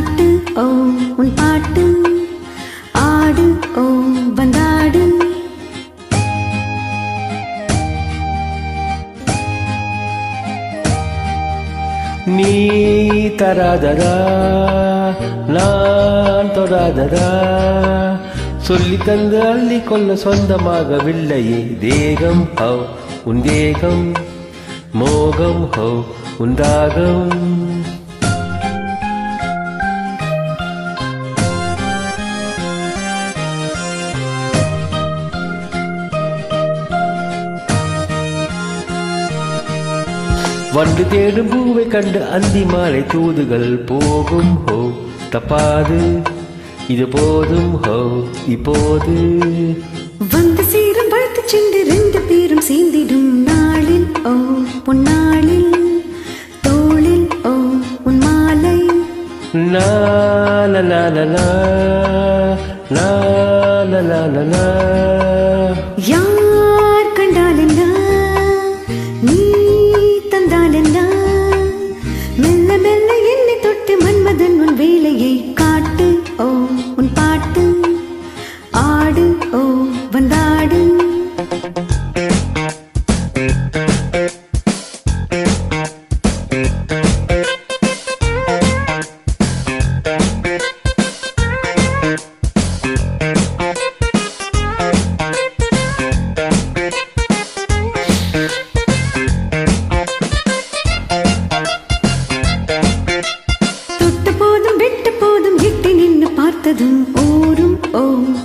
பாட்டு ஓ உன் பாட்டு. ஆடு ஓ வந்தாடு நீ தராதரா நான் தொடாதரா. சொல்லி தந்து அள்ளி கொள்ள சொந்தமாகவில்லையே தேகம் ஹோ உன் தேகம். மோகம் ஹோ உன் தாகம் வண்டு தேடும் பூவை கண்டு அந்தி மாலை தூதுகள் போகும் ஹோ. தப்பாது. இது போதும் ஹோ. இப்போது. வந்து சேரும் வாழ்த்து சென்று ரெண்டு பேரும் சேர்ந்திடும் நாளில் ஓ பொன்னாளில் தோளில் ஓ உன் மாலை. லா லா.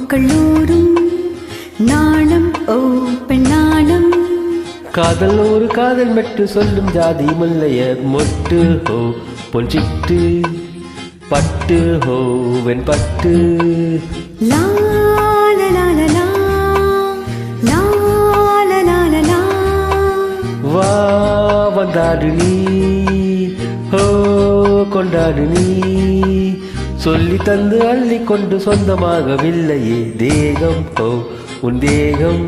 ஓ கல்லூரும் நாணம் ஓ பெண்ணாணம். காதல் ஒரு காதல் மெட்டு சொல்லும் ஜாதி முல்லைய மொட்டு ஹோ பொஞ்சிட்டு பட்டு ஹோ லா லா. வா வந்தாடு நீ ஹோ கொண்டாடு நீ. சொல்லி தந்து அள்ளி கொண்டு சொந்தமாகவில்லையே. தேகம் ஹோ உன் தேகம்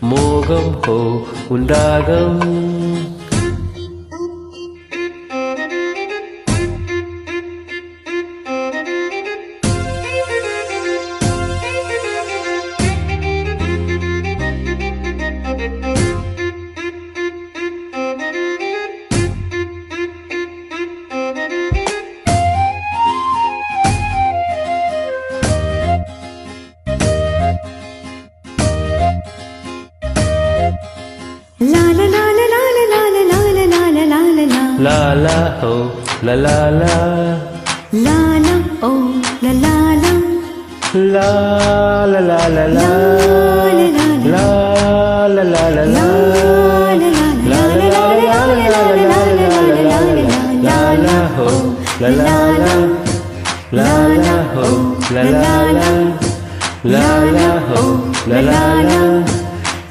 மோகம் ஹோ உண்டாகம் la la oh la la la la la oh la la la la la la la la la la la la la la la La la ho, la la la, la la ho, la la la,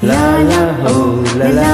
la la ho, la la.